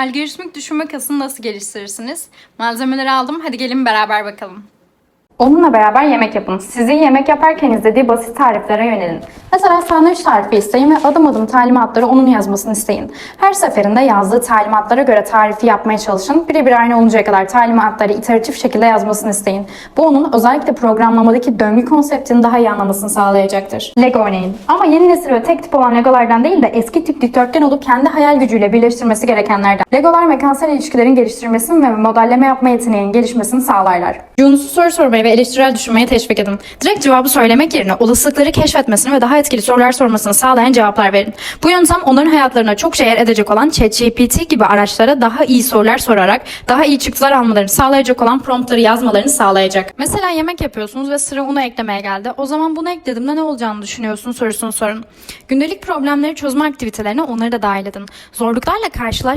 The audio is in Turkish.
algoritmik düşünme kasını nasıl geliştirirsiniz? Malzemeleri aldım. Hadi gelin beraber bakalım. Onunla beraber yemek yapın. Sizi yemek yaparken izlediği basit tariflere yönelin. Mesela sandviç tarifi isteyin ve adım adım talimatları onun yazmasını isteyin. Her seferinde yazdığı talimatlara göre tarifi yapmaya çalışın. Birebir aynı oluncaya kadar talimatları iteratif şekilde yazmasını isteyin. Bu onun özellikle programlamadaki döngü konseptini daha iyi anlamasını sağlayacaktır. Lego oynayın. Ama yeni nesil ve tek tip olan Legolardan değil de eski tip dikdörtgen olup kendi hayal gücüyle birleştirmesi gerekenlerden. Legolar mekansal ilişkilerin geliştirmesini ve modelleme yapma yeteneğinin gelişmesini sağlarlar. Yunus'u soru sormayı ve eleştirel düşünmeye teşvik edin. Direkt cevabı söylemek yerine olasılıkları keşfetmesini ve daha etkili sorular sormasını sağlayan cevaplar verin. Bu yöntem onların hayatlarına çok şey yer edecek olan ChatGPT gibi araçlara daha iyi sorular sorarak daha iyi çıktılar almalarını sağlayacak olan promptları yazmalarını sağlayacak. Mesela yemek yapıyorsunuz ve sıra unu eklemeye geldi. O zaman bunu eklediğimde ne olacağını düşünüyorsun sorusunu sorun. Gündelik problemleri çözme aktivitelerine onları da dahil edin. Zorluklarla karşılaştığınız